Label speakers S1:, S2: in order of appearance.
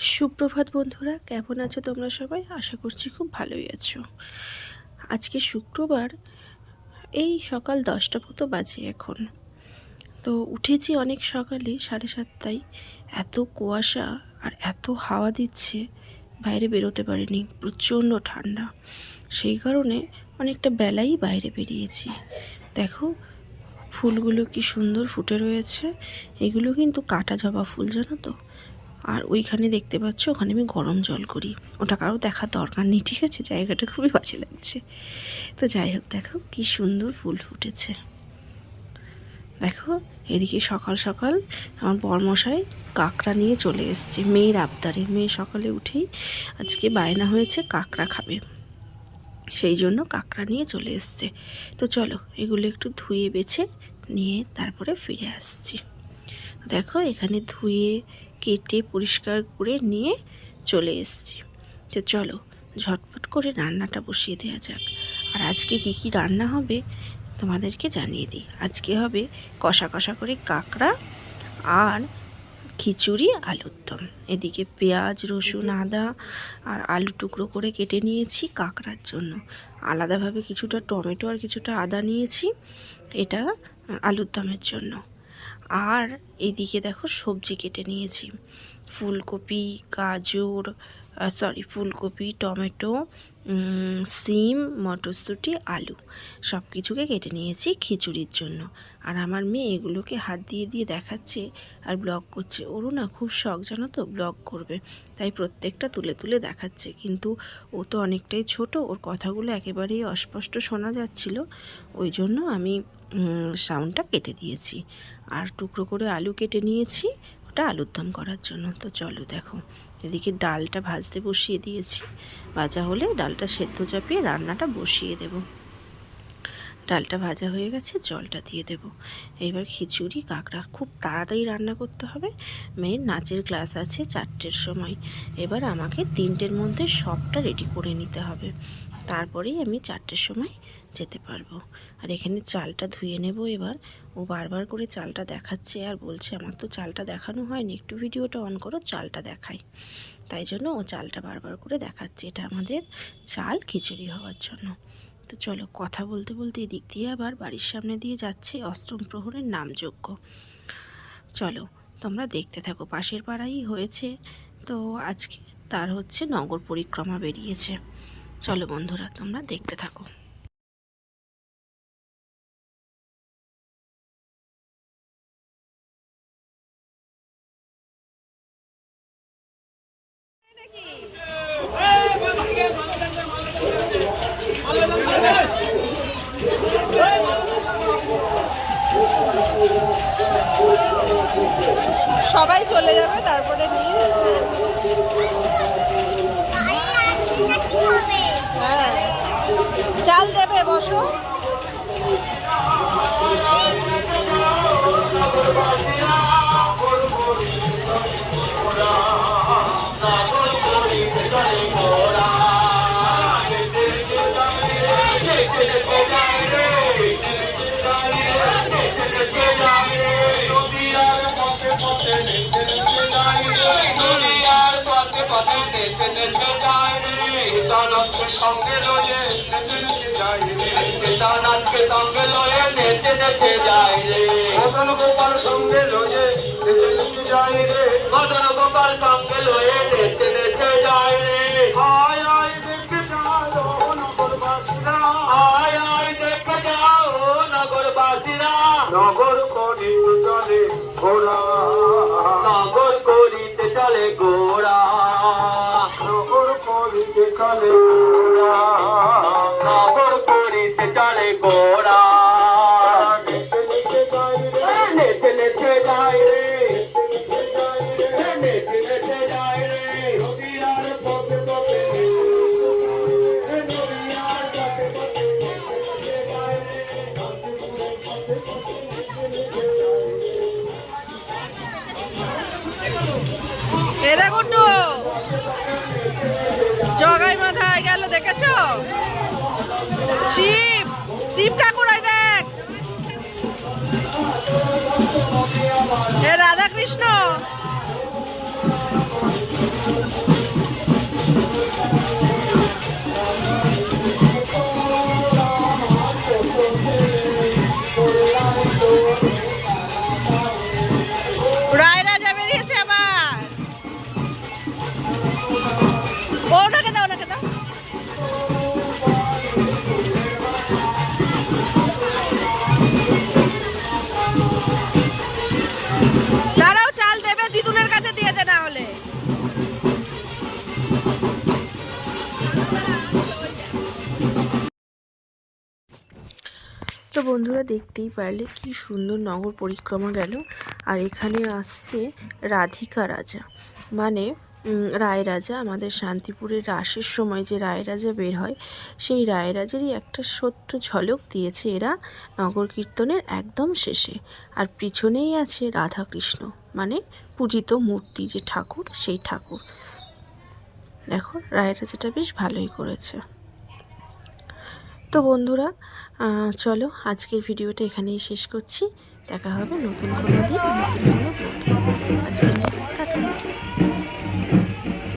S1: সুপ্রভাত বন্ধুরা, কেমন আছো তোমরা সবাই? আশা করছি খুব ভালোই আছো। আজকে শুক্রবার, এই সকাল দশটা মতো বাজে এখন। তো উঠেছি অনেক সকালে, সাড়ে সাতটায়। এত কুয়াশা আর এত হাওয়া দিচ্ছে, বাইরে বেরোতে পারিনি, প্রচণ্ড ঠান্ডা। সেই কারণে অনেকটা বেলাই বাইরে বেরিয়েছি। দেখো, ফুলগুলো কি সুন্দর ফুটে রয়েছে। এগুলো কিন্তু কাটা জবা ফুল, জানো তো? আর ওইখানে দেখতে পাচ্ছ, ওখানে আমি গরম জল করি। ওটা কারও দেখার দরকার নেই, ঠিক আছে? জায়গাটা খুবই বাজে লাগছে। তো যাই হোক, দেখো কি সুন্দর ফুল ফুটেছে। দেখো, এদিকে সকাল সকাল আমার বরমশাই কাঁকড়া নিয়ে চলে এসছে, মেয়ের আবদারে। মেয়ে সকালে উঠেই আজকে বায়না হয়েছে কাঁকড়া খাবে। সেই জন্য কাঁকড়া নিয়ে চলে এসছে। তো চলো, এগুলো একটু ধুয়ে বেছে নিয়ে তারপরে ফিরে আসছি। দেখো এখানে ধুয়ে কেটে পরিষ্কার করে নিয়ে চলে এসেছি। তো চলো ঝটপট করে রান্নাটা বসিয়ে দেওয়া যাক। আর আজকে কী কী রান্না হবে তোমাদেরকে জানিয়ে দিই। আজকে হবে কষা কষা করে কাঁকড়া আর খিচুড়ি আলুর দম। এদিকে পেঁয়াজ রসুন আদা আর আলু টুকরো করে কেটে নিয়েছি কাঁকড়ার জন্য। আলাদাভাবে কিছুটা টমেটো আর কিছুটা আদা নিয়েছি। এটা আলুর দমের জন্য। আর এদিকে দেখো সবজি কেটে নিয়েছি। ফুলকপি গাজর সরি ফুলকপি, টমেটো সিম, মটরশুঁটি, আলু সব কিছুকে কেটে নিয়েছি খিচুড়ির জন্য। আর আমার মেয়ে এগুলোকে হাত দিয়ে দিয়ে দেখাচ্ছে আর ব্লগ করছে। ওরও না খুব শখ, জানো তো ব্লগ করবে। তাই প্রত্যেকটা তুলে তুলে দেখাচ্ছে। কিন্তু ও তো অনেকটাই ছোট, ওর কথাগুলো একেবারেই অস্পষ্ট শোনা যাচ্ছিল। ওই জন্য আমি সাউন্ডটা কেটে দিয়েছি। আর টুকরো করে আলু কেটে নিয়েছি। ওটা আলুর দম করার জন্য। তো চলো দেখো, এদিকে ডালটা ভাজতে বসিয়ে দিয়েছি। ভাজা হলে ডালটা সেদ্ধ চাপিয়ে রান্নাটা বসিয়ে দেব। ডালটা ভাজা হয়ে গেছে, জলটা দিয়ে দেব। এবার খিচুড়ি, কাঁকড়া খুব তাড়াতাড়ি রান্না করতে হবে। মেয়ের নাচের ক্লাস আছে চারটের সময়। এবার আমাকে তিনটের মধ্যে সবটা রেডি করে নিতে হবে। তারপরেই আমি চারটের সময় যেতে পারব। আর এখানে চালটা ধুয়ে নেব এবার। ও বারবার করে চালটা দেখাচ্ছে আর বলছে, আমার তো চালটা দেখানো হয়নি। একটু ভিডিওটা অন করো, চালটা দেখাই। তাই জন্য ও চালটা বারবার করে দেখাচ্ছে। এটা আমাদের চাল খিচুড়ি হওয়ার জন্য। তো চলো, কথা বলতে বলতে এদিক দিয়ে আবার বাড়ির সামনে দিয়ে যাচ্ছে অষ্টম প্রহরের নামযজ্ঞ। চলো, তোমরা দেখতে থাকো, পাশের পাড়াই হয়েছে। তো আজকে তার হচ্ছে নগর পরিক্রমা বেরিয়েছে। চলো বন্ধুরা, তোমরা দেখতে থাকো।
S2: সবাই চলে যাবে তারপরে নিয়ে। হ্যাঁ। চাল দেবে বসো।
S3: সঙ্গে লয়ে তানাকে সঙ্গে লয়ে নেচে নেচে যাই রে মদন গোপাল সঙ্গে লয়ে নেচে নেচে যাই রে মদন গোপাল সঙ্গে লয়ে নেচে নেচে যাই রে আয় আয় দেখে যাও নগর করিতে চলে ঘোড়া নগর করিতে চলে ঘোড়া
S2: জগাই মাথায় গেল দেখেছ? শিব শিব ঠাকুর দেখ। রাধাকৃষ্ণ। রাধা
S1: বন্ধুরা দেখতেই পারলে কি সুন্দর নগর পরিক্রমা গেল। আর এখানে আসছে রাধিকা রাজা। মানে রায় রাজা, আমাদের শান্তিপুরের রাসের সময় যে রায় রাজা বের হয়, সেই রায় রাজারই একটা ছোট্ট ঝলক দিয়েছে এরা নগর কীর্তনের একদম শেষে। আর পিছনেই আছে রাধাকৃষ্ণ মানে পূজিত মূর্তি যে ঠাকুর, সেই ঠাকুর। দেখো, রায় রাজাটা বেশ ভালোই করেছে। তো বন্ধুরা চলো আজকের ভিডিওটা এখানেই শেষ করছি। দেখা হবে নতুন কোনো দিন, নতুন কোনো আজকের